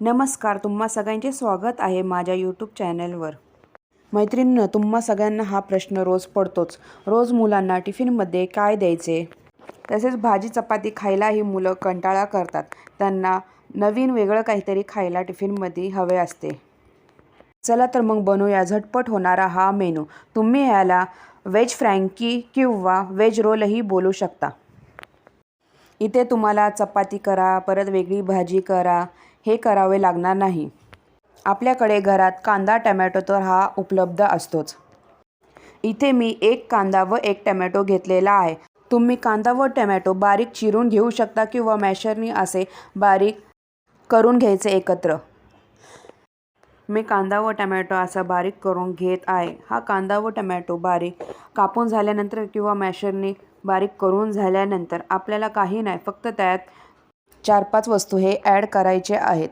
नमस्कार तुम्हा सगळ्यांचे स्वागत आहे माझ्या यूट्यूब चॅनलवर मैत्रिणीनं तुम्हा सगळ्यांना हा प्रश्न रोज पडतोच. रोज मुलांना टिफिनमध्ये काय द्यायचे? तसेच भाजी चपाती खायलाही मुलं कंटाळा करतात. त्यांना नवीन वेगळं काहीतरी खायला टिफिनमध्ये हवे असते. चला तर मग बनवूया. झटपट होणारा हा मेनू. तुम्ही ह्याला व्हेज फ्रँकी किंवा व्हेज रोलही बोलू शकता. इथे तुम्हाला चपाती करा परत वेगळी भाजी करा हे करावे लागणार नाही. आपल्याकडे घरात कांदा टमॅटो तर हा उपलब्ध असतोच. इथे मी एक कांदा व एक टमॅटो घेतलेला आहे. तुम्ही कांदा व टमॅटो बारीक चिरून घेऊ शकता किंवा मॅशरनी असे बारीक करून घ्यायचे एकत्र. मी कांदा व टमॅटो असा बारीक करून घेत आहे. हा कांदा व टमॅटो बारीक कापून झाल्यानंतर किंवा मॅशरने बारीक करून झाल्यानंतर आपल्याला काही नाही फक्त त्यात चार पाच वस्तू हे ॲड करायचे आहेत.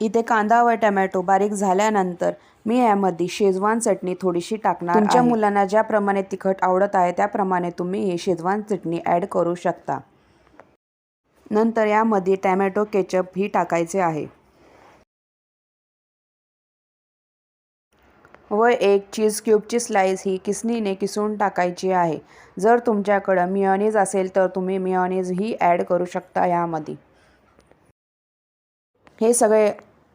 इथे कांदा व टमॅटो बारीक झाल्यानंतर मी यामध्ये शेजवान चटणी थोडीशी टाकणार तुमच्या मुलांना ज्याप्रमाणे तिखट आवडत आहे त्याप्रमाणे तुम्ही ही शेजवान चटणी ॲड करू शकता. नंतर यामध्ये टॅमॅटो केचप ही टाकायचे आहे. व एक चीज क्यूबची स्लाईस ही किसनीने किसून टाकायची आहे. जर तुमच्याकडं मियोनीज असेल तर तुम्ही मिऑनीजही ॲड करू शकता यामध्ये. हे सगळे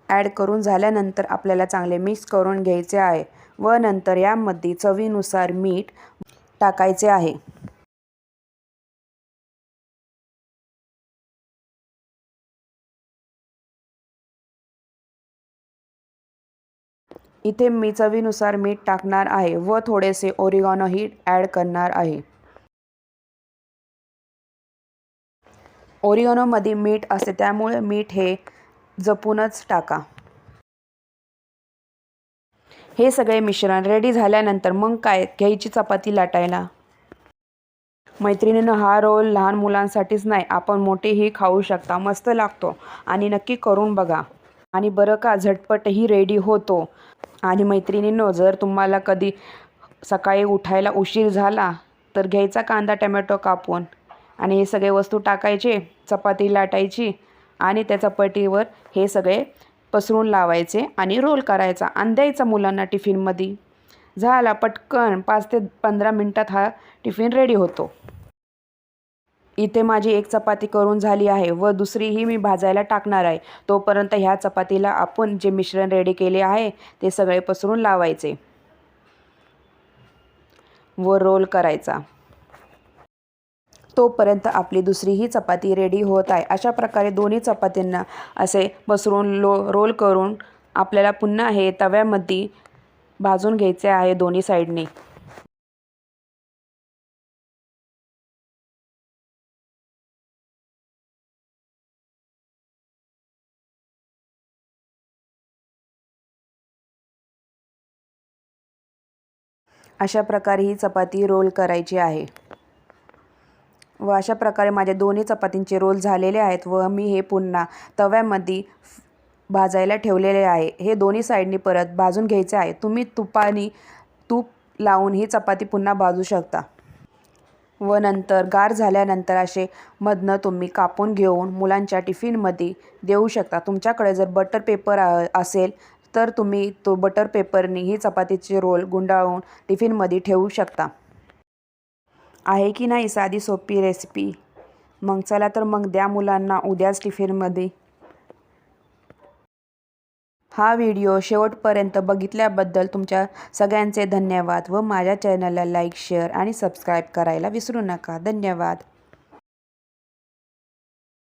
ॲड करून झाल्यानंतर आपल्याला चांगले मिक्स करून घ्यायचे आहे व नंतर यामध्ये चवीनुसार मीठ टाकायचे आहे. इथे मी चवीनुसार मीठ टाकणार आहे व थोडेसे ओरिगॉनोही ॲड करणार आहे. ओरिगॉनोमध्ये मीठ असते त्यामुळे मीठ हे जपूनच टाका. हे सगळे मिश्रण रेडी झाल्यानंतर मग काय घ्यायची चपाती लाटायला? मैत्रिणीनं हा रोल लहान मुलांसाठीच नाही आपण मोठेही खाऊ शकता मस्त लागतो आणि नक्की करून बघा. आणि बरं का झटपटही रेडी होतो. आणि मैत्रिणींनो जर तुम्हाला कधी सकाळी उठायला उशीर झाला तर घ्यायचा कांदा टमॅटो कापून. आणि हे सगळे वस्तू टाकायचे चपाती लाटायची आणि त्या पटीवर हे सगळे पसरून लावायचे आणि रोल करायचा आणि द्यायचा मुलांना टिफिनमध्ये झाला पटकन पाच ते पंधरा मिनटात हा टिफिन रेडी होतो. इथे माझी एक चपाती करून झाली आहे व दुसरीही मी भाजायला टाकणार आहे. तोपर्यंत ह्या चपातीला आपण जे मिश्रण रेडी केले आहे ते सगळे पसरून लावायचे. व रोल करायचा. तोपर्यंत आपली दुसरीही चपाती रेडी होत आहे. अशा प्रकारे दोन्ही चपातींना असे पसरून लो रोल करून आपल्याला पुन्हा हे तव्यामध्ये भाजून घ्यायचे आहे दोन्ही साईडने अशा प्रकारे ही चपाती रोल करायची आहे. व अशा प्रकारे माझ्या दोन्ही चपातींचे रोल झालेले आहेत व मी हे पुन्हा तव्यामध्ये भाजायला ठेवलेले आहे. हे दोन्ही साईडनी परत भाजून घ्यायचे आहे. तुम्ही तुपाने तूप लावून ही चपाती पुन्हा भाजू शकता. व नंतर गार झाल्यानंतर असे मधनं तुम्ही कापून घेऊन मुलांच्या टिफिनमध्ये देऊ शकता. तुमच्याकडे जर बटर पेपर असेल तर तुम्ही तो बटर पेपरनी ही चपातीचे रोल गुंडाळून टिफिनमध्ये ठेवू शकता. आहे की नाही साधी सोपी रेसिपी मग चला तर मग द्या मुलांना उद्याच टिफिनमध्ये हा व्हिडिओ शेवटपर्यंत बघितल्याबद्दल तुमच्या सगळ्यांचे धन्यवाद व माझ्या चॅनलला लाईक शेअर आणि सबस्क्राईब करायला विसरू नका. धन्यवाद.